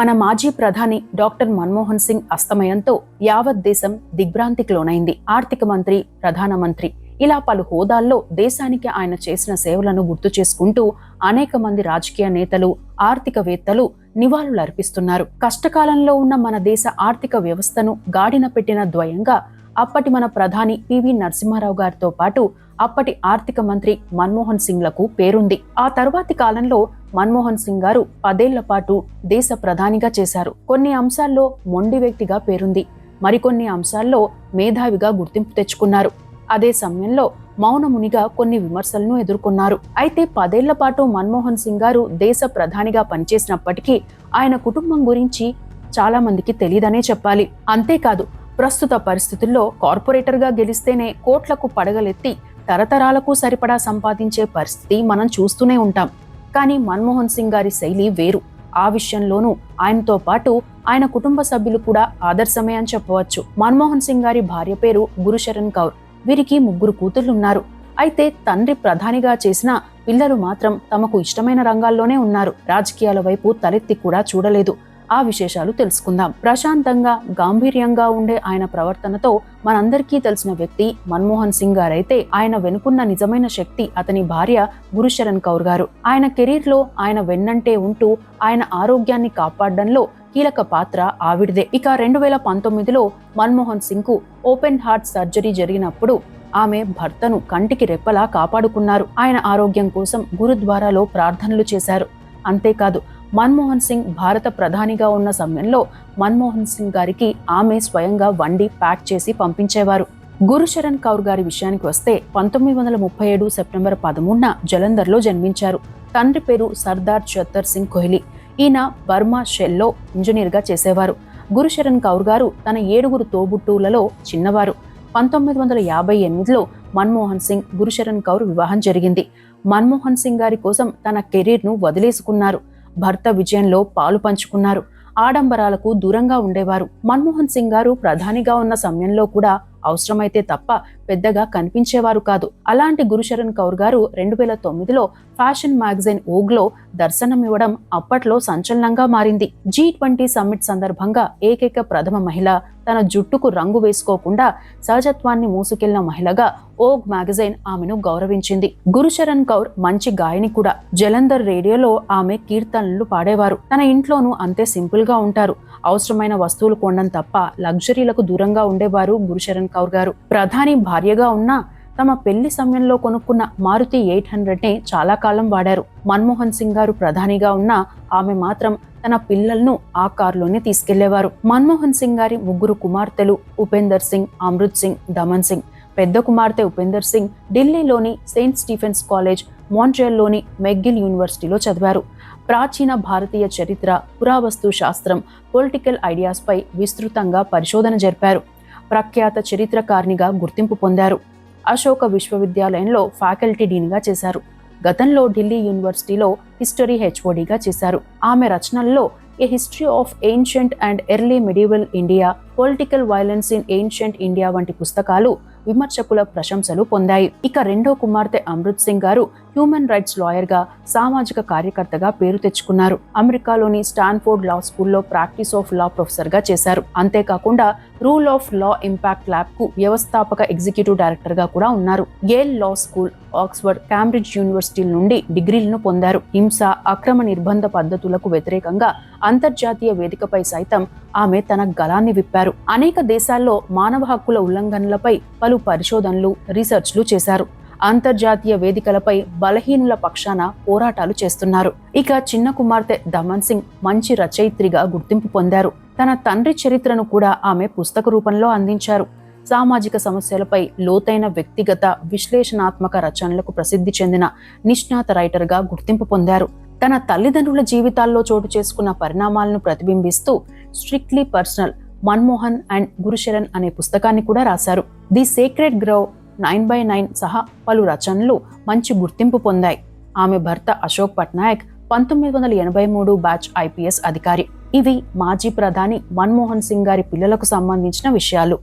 మన మాజీ ప్రధాని డాక్టర్ మన్మోహన్ సింగ్ అస్తమయంతో యావత్ దేశం దిగ్భ్రాంతికి లోనైంది. ఆర్థిక మంత్రి ప్రధానమంత్రి ఇలా పలు హోదాల్లో దేశానికి ఆయన చేసిన సేవలను గుర్తు చేసుకుంటూ అనేక మంది రాజకీయ నేతలు ఆర్థికవేత్తలు నివాళులర్పిస్తున్నారు. కష్టకాలంలో ఉన్న మన దేశ ఆర్థిక వ్యవస్థను గాడిన పెట్టిన ద్వయంగా అప్పటి మన ప్రధాని పివి నరసింహారావు గారితో పాటు అప్పటి ఆర్థిక మంత్రి మన్మోహన్ సింగ్లకు పేరుంది. ఆ తర్వాతి కాలంలో మన్మోహన్ సింగ్ గారు పదేళ్ళ పాటు దేశ ప్రధానిగా చేశారు. కొన్ని అంశాల్లో మొండి వ్యక్తిగా పేరుంది. మరికొన్ని అంశాల్లో మేధావిగా గుర్తింపు తెచ్చుకున్నారు. అదే సమయంలో మౌనమునిగా కొన్ని విమర్శలను ఎదుర్కొన్నారు. అయితే పదేళ్ళ పాటు మన్మోహన్ సింగ్ గారు దేశ ప్రధానిగా పనిచేసినప్పటికీ ఆయన కుటుంబం గురించి చాలా మందికి తెలియదనే చెప్పాలి. అంతేకాదు ప్రస్తుత పరిస్థితుల్లో కార్పొరేటర్గా గెలిస్తేనే కోట్లకు పడగలెత్తి తరతరాలకు సరిపడా సంపాదించే పరిస్థితి మనం చూస్తూనే ఉంటాం. కానీ మన్మోహన్ సింగ్ గారి శైలి వేరు. ఆ విషయంలోనూ ఆయనతో పాటు ఆయన కుటుంబ సభ్యులు కూడా ఆదర్శమే అని చెప్పవచ్చు. మన్మోహన్ సింగ్ గారి భార్య పేరు గురుశరణ్ కౌర్. వీరికి ముగ్గురు కూతుళ్ళున్నారు అయితే తండ్రి ప్రధానిగా చేసిన పిల్లలు మాత్రం తమకు ఇష్టమైన రంగాల్లోనే ఉన్నారు. రాజకీయాల వైపు తలెత్తి కూడా చూడలేదు. ఆ విశేషాలు తెలుసుకుందాం. ప్రశాంతంగా గాంభీర్యంగా ఉండే ఆయన ప్రవర్తనతో మనందరికీ తెలిసిన వ్యక్తి మన్మోహన్ సింగ్ గారైతే ఆయన వెనుకున్న నిజమైన శక్తి అతని భార్య గురుశరణ్ కౌర్ గారు. ఆయన కెరీర్లో ఆయన వెన్నంటే ఉంటూ ఆయన ఆరోగ్యాన్ని కాపాడడంలో కీలక పాత్ర ఆవిడదే. ఇక రెండు వేల పంతొమ్మిదిలో మన్మోహన్ సింగ్కు ఓపెన్ హార్ట్ సర్జరీ జరిగినప్పుడు ఆమె భర్తను కంటికి రెప్పలా కాపాడుకున్నారు. ఆయన ఆరోగ్యం కోసం గురుద్వారాలో ప్రార్థనలు చేశారు. అంతేకాదు మన్మోహన్ సింగ్ భారత ప్రధానిగా ఉన్న సమయంలో మన్మోహన్ సింగ్ గారికి ఆమె స్వయంగా వండి ప్యాక్ చేసి పంపించేవారు. గురుశరణ్ కౌర్ గారి విషయానికి వస్తే పంతొమ్మిది వందల ముప్పై ఏడు సెప్టెంబర్ పదమూడున జలంధర్లో జన్మించారు. తండ్రి పేరు సర్దార్ చత్తర్ సింగ్ కోహ్లీ. ఈయన బర్మా షెల్లో ఇంజనీర్గా చేసేవారు. గురుశరణ్ కౌర్ గారు తన ఏడుగురు తోబుట్టువులలో చిన్నవారు. పంతొమ్మిది వందల యాభై ఎనిమిదిలో మన్మోహన్ సింగ్ గురుశరణ్ కౌర్ వివాహం జరిగింది. మన్మోహన్ సింగ్ గారి కోసం తన కెరీర్ను వదిలేసుకున్నారు. భర్త విజయంలో పాలు పంచుకున్నారు. ఆడంబరాలకు దూరంగా ఉండేవారు. మన్మోహన్ సింగ్ గారు ప్రధానిగా ఉన్న సమయంలో కూడా అవసరమైతే తప్ప పెద్దగా కనిపించేవారు కాదు. అలాంటి గురుశరణ్ కౌర్ గారు రెండు వేల తొమ్మిదిలో ఫ్యాషన్ మ్యాగజైన్ ఓగ్లో దర్శనమివ్వడం అప్పట్లో సంచలనంగా మారింది. జీ ట్వంటీ సమ్మిట్ సందర్భంగా ఏకైక ప్రథమ మహిళ తన జుట్టుకు రంగు వేసుకోకుండా సహజత్వాన్ని మూసుకెళ్ళిన మహిళగా ఓగ్ మ్యాగజైన్ ఆమెను గౌరవించింది. గురుశరణ్ కౌర్ మంచి గాయని కూడా. జలంధర్ రేడియోలో ఆమె కీర్తనలు పాడేవారు. తన ఇంట్లోనూ అంతే సింపుల్గా ఉంటారు. అవసరమైన వస్తువులు కొనడం తప్ప లగ్జరీలకు దూరంగా ఉండేవారు గురుశరణ్ కౌర్ గారు. ప్రధాని భార్యగా ఉన్న తమ పెళ్ళి సమయంలో కొనుక్కున్న మారుతి ఎయిట్ హండ్రెడ్ నే చాలా కాలం వాడారు. మన్మోహన్ సింగ్ గారు ప్రధానిగా ఉన్న ఆమె మాత్రం తన పిల్లలను ఆ కారులోనే తీసుకెళ్ళేవారు. మన్మోహన్ సింగ్ గారి ముగ్గురు కుమార్తెలు ఉపేందర్ సింగ్ అమృత్ సింగ్ దమన్ సింగ్. పెద్ద కుమార్తె ఉపేందర్ సింగ్ ఢిల్లీలోని సెయింట్ స్టీఫెన్స్ కాలేజ్ మాంట్రియల్లోని మెగ్గిల్ యూనివర్సిటీలో చదివారు. ప్రాచీన భారతీయ చరిత్ర పురావస్తు శాస్త్రం పొలిటికల్ ఐడియాస్పై విస్తృతంగా పరిశోధన జరిపారు. ప్రఖ్యాత చరిత్రకారినిగా గుర్తింపు పొందారు. అశోక విశ్వవిద్యాలయంలో ఫ్యాకల్టీ డీన్గా చేశారు. గతంలో ఢిల్లీ యూనివర్సిటీలో హిస్టరీ హెచ్ఓడిగా చేశారు. ఆమె రచనల్లో a history of ancient and early medieval India political violence in ancient India వంటి పుస్తకాలు విమర్శకుల ప్రశంసలు పొందాయి. ఇక రెండో కుమార్తె అమృత్ సింగ్ గారు హ్యూమన్ రైట్స్ లాయర్గా సామాజిక కార్యకర్తగా పేరు తెచ్చుకున్నారు. అమెరికాలోని స్టాన్ఫోర్డ్ లా స్కూల్లో ప్రాక్టీస్ ఆఫ్ లా ప్రొఫెసర్గా చేశారు. అంతేకాకుండా రూల్ ఆఫ్ లా ఇంపాక్ట్ ల్యాబ్కు వ్యవస్థాపక ఎగ్జిక్యూటివ్ డైరెక్టర్గా కూడా ఉన్నారు. Yale law school Oxford Cambridge university నుండి డిగ్రీలను పొందారు. హింస అక్రమ నిర్బంధ పద్ధతులకు వ్యతిరేకంగా అంతర్జాతీయ వేదికపై సైతం ఆమె తన గలాన్ని విప్పారు. అనేక దేశాల్లో మానవ హక్కుల ఉల్లంఘనలపై పలు పరిశోధనలు రీసెర్చ్లు చేశారు. అంతర్జాతీయ వేదికలపై బలహీనుల పక్షాన పోరాటాలు చేస్తున్నారు. ఇక చిన్న కుమార్తె దమన్ సింగ్ మంచి రచయిత్రిగా గుర్తింపు పొందారు. తన తండ్రి చరిత్రను కూడా ఆమె పుస్తక రూపంలో అందించారు. సామాజిక సమస్యలపై లోతైన వ్యక్తిగత విశ్లేషణాత్మక రచనలకు ప్రసిద్ధి చెందిన నిష్ణాత రైటర్గా గుర్తింపు పొందారు. తన తల్లిదండ్రుల జీవితాల్లో చోటు చేసుకున్న పరిణామాలను ప్రతిబింబిస్తూ strictly personal Manmohan and Gursharan అనే పుస్తకాన్ని కూడా రాశారు. The secret grove nine by nine సహా పలు రచనలు మంచి గుర్తింపు పొందాయి. ఆమె భర్త అశోక్ పట్నాయక్ పంతొమ్మిది వందల ఎనభై మూడు బ్యాచ్ ఐపీఎస్ అధికారి. ఇవి మాజీ ప్రధాని మన్మోహన్ సింగ్ గారి పిల్లలకు సంబంధించిన విషయాలు.